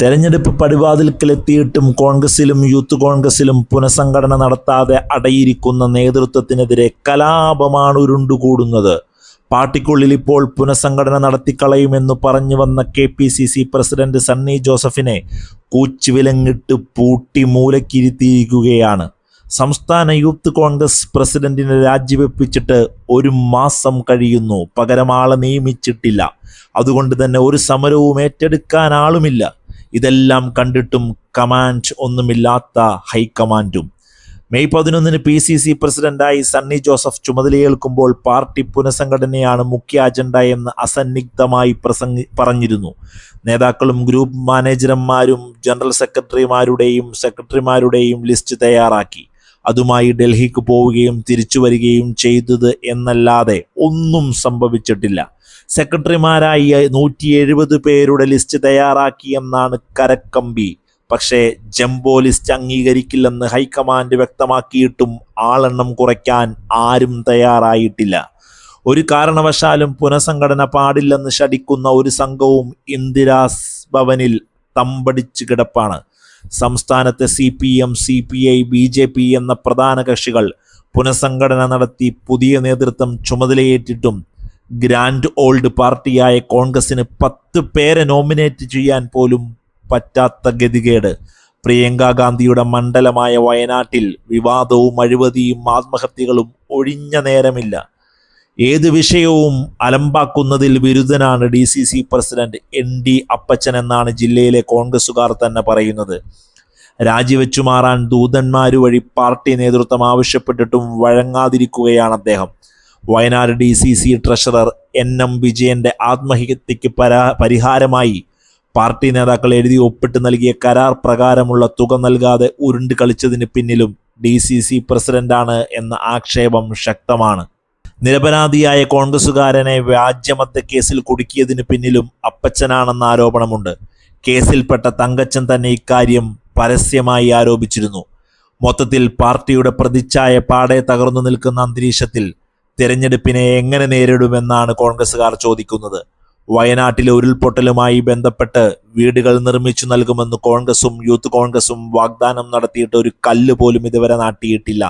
തെരഞ്ഞെടുപ്പ് പടിവാതിൽക്കലെത്തിയിട്ടും കോൺഗ്രസിലും യൂത്ത് കോൺഗ്രസിലും പുനഃസംഘടന നടത്താതെ അടയിരിക്കുന്ന നേതൃത്വത്തിനെതിരെ കലാപമാണ് ഉരുണ്ടുകൂടുന്നത്. പാർട്ടിക്കുള്ളിൽ ഇപ്പോൾ പുനഃസംഘടന നടത്തിക്കളയുമെന്ന് പറഞ്ഞു വന്ന K P C C president Sunny ജോസഫിനെ കൂച്ചുവിലങ്ങിട്ട് പൂട്ടി മൂലക്കിരുത്തിയിരിക്കുകയാണ്. സംസ്ഥാന യൂത്ത് കോൺഗ്രസ് പ്രസിഡന്റിനെ രാജിവെപ്പിച്ചിട്ട് ഒരു മാസം കഴിയുന്നു. പകരം ആളെ നിയമിച്ചിട്ടില്ല. അതുകൊണ്ട് തന്നെ ഒരു സമരവും ഏറ്റെടുക്കാൻ ആളുമില്ല. ഇതെല്ലാം കണ്ടിട്ടും കമാൻഡ് ഒന്നുമില്ലാത്ത ഹൈക്കമാൻഡും. മെയ് പതിനൊന്നിന് പി സി സി പ്രസിഡന്റായി സണ്ണി ജോസഫ് ചുമതലയേൽക്കുമ്പോൾ പാർട്ടി പുനഃസംഘടനയാണ് മുഖ്യ അജണ്ട എന്ന് അസന്നിഗ്ധമായി പ്രസംഗി പറഞ്ഞിരുന്നു. നേതാക്കളും ഗ്രൂപ്പ് മാനേജർമാരും ജനറൽ സെക്രട്ടറിമാരുടെയും സെക്രട്ടറിമാരുടെയും ലിസ്റ്റ് തയ്യാറാക്കി. അതുമായി ഡൽഹിക്ക് പോവുകയും തിരിച്ചു വരികയും ചെയ്തത് എന്നല്ലാതെ ഒന്നും സംഭവിച്ചിട്ടില്ല. സെക്രട്ടറിമാരായി നൂറ്റി എഴുപത് പേരുടെ ലിസ്റ്റ് തയ്യാറാക്കിയെന്നാണ് കരക്കമ്പി. പക്ഷേ ജംബോ ലിസ്റ്റ് അംഗീകരിക്കില്ലെന്ന് ഹൈക്കമാൻഡ് വ്യക്തമാക്കിയിട്ടും ആളെണ്ണം കുറയ്ക്കാൻ ആരും തയ്യാറായിട്ടില്ല. ഒരു കാരണവശാലും പുനഃസംഘടന പാടില്ലെന്ന് ശടിക്കുന്ന ഒരു സംഘവും ഇന്ദിരാസ് ഭവനിൽ തമ്പടിച്ചു കിടപ്പാണ്. സംസ്ഥാനത്തെ C P M C P I B J P എന്ന പ്രധാന കക്ഷികൾ പുനഃസംഘടന നടത്തി പുതിയ നേതൃത്വം ചുമതലയേറ്റിട്ടും ഗ്രാൻഡ് ഓൾഡ് പാർട്ടിയായ കോൺഗ്രസിന് പത്ത് പേരെ നോമിനേറ്റ് ചെയ്യാൻ പോലും പറ്റാത്ത ഗതികേട്. പ്രിയങ്ക ഗാന്ധിയുടെ മണ്ഡലമായ വയനാട്ടിൽ വിവാദവും അഴിമതിയും ആത്മഹത്യകളും ഒഴിഞ്ഞ നേരമില്ല. ഏത് വിഷയവും അലമ്പാക്കുന്നതിൽ വിരുദ്ധനാണ് D C C president N D Appachan എന്നാണ് ജില്ലയിലെ കോൺഗ്രസുകാർ തന്നെ പറയുന്നത്. രാജിവെച്ചു മാറാൻ ദൂതന്മാരു വഴി പാർട്ടി നേതൃത്വം ആവശ്യപ്പെട്ടിട്ടും വഴങ്ങാതിരിക്കുകയാണ് അദ്ദേഹം. Wayanad D C C treasurer N M വിജയന്റെ ആത്മഹത്യക്ക് പരാ പരിഹാരമായി പാർട്ടി നേതാക്കൾ എഴുതി ഒപ്പിട്ട് നൽകിയ കരാർ പ്രകാരമുള്ള തുക നൽകാതെ ഉരുണ്ട് കളിച്ചതിന് പിന്നിലും ഡി സി സി പ്രസിഡന്റാണ് എന്ന ആക്ഷേപം ശക്തമാണ്. നിരപരാധിയായ കോൺഗ്രസുകാരനെ വ്യാജ്യമത്തെ കേസിൽ കുടുക്കിയതിന് പിന്നിലും അപ്പച്ചനാണെന്ന ആരോപണമുണ്ട്. കേസിൽപ്പെട്ട തങ്കച്ചൻ തന്നെ ഇക്കാര്യം പരസ്യമായി ആരോപിച്ചിരുന്നു. മൊത്തത്തിൽ പാർട്ടിയുടെ പ്രതിച്ഛായ പാടെ തകർന്നു നിൽക്കുന്ന അന്തരീക്ഷത്തിൽ തിരഞ്ഞെടുപ്പിനെ എങ്ങനെ നേരിടുമെന്നാണ് കോൺഗ്രസുകാർ ചോദിക്കുന്നത്. വയനാട്ടിലെ ഉരുൾപൊട്ടലുമായി ബന്ധപ്പെട്ട് വീടുകൾ നിർമ്മിച്ചു നൽകുമെന്ന് കോൺഗ്രസും യൂത്ത് കോൺഗ്രസും വാഗ്ദാനം നടത്തിയിട്ട് ഒരു കല്ല് പോലും ഇതുവരെ നാട്ടിയിട്ടില്ല.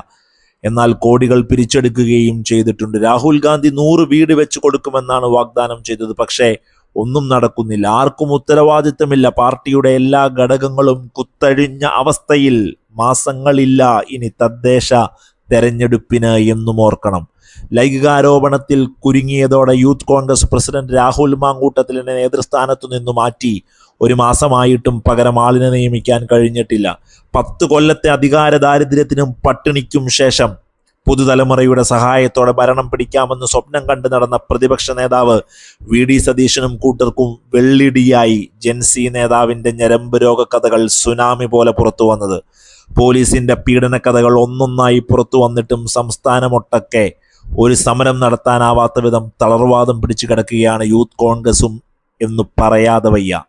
എന്നാൽ കോടികൾ പിരിച്ചെടുക്കുകയും ചെയ്തിട്ടുണ്ട്. രാഹുൽ ഗാന്ധി നൂറ് വീട് വെച്ച് കൊടുക്കുമെന്നാണ് വാഗ്ദാനം ചെയ്തത്. പക്ഷേ ഒന്നും നടക്കുന്നില്ല. ആർക്കും ഉത്തരവാദിത്തമില്ല. പാർട്ടിയുടെ എല്ലാ ഘടകങ്ങളും കുത്തഴിഞ്ഞ അവസ്ഥയിൽ മാസങ്ങളില്ല ഇനി തദ്ദേശ തെരഞ്ഞെടുപ്പിന് എന്നും ഓർക്കണം. ലൈംഗികാരോപണത്തിൽ കുരുങ്ങിയതോടെ യൂത്ത് കോൺഗ്രസ് പ്രസിഡന്റ് രാഹുൽ മാങ്കൂട്ടത്തിലിനെ നേതൃസ്ഥാനത്തു നിന്ന് മാറ്റി. ഒരു മാസമായിട്ടും പകരം ആളിനെ നിയമിക്കാൻ കഴിഞ്ഞിട്ടില്ല. പത്ത് കൊല്ലത്തെ അധികാര ദാരിദ്ര്യത്തിനും പട്ടിണിക്കും ശേഷം പുതുതലമുറയുടെ സഹായത്തോടെ ഭരണം പിടിക്കാമെന്ന് സ്വപ്നം കണ്ടു നടന്ന പ്രതിപക്ഷ നേതാവ് വി ഡി സതീശനും കൂട്ടർക്കും വെള്ളിടിയായി ജെൻസി നേതാവിന്റെ ഞരമ്പ് രോഗക്കഥകൾ സുനാമി പോലെ പുറത്തു വന്നത്. പോലീസിന്റെ പീഡന കഥകൾ ഒന്നൊന്നായി പുറത്തു വന്നിട്ടും സംസ്ഥാനമൊട്ടൊക്കെ ഒരു സമരം നടത്താനാവാത്ത വിധം തളർവാദം പിടിച്ചു കിടക്കുകയാണ് യൂത്ത് കോൺഗ്രസും എന്ന് പറയാതെ വയ്യ.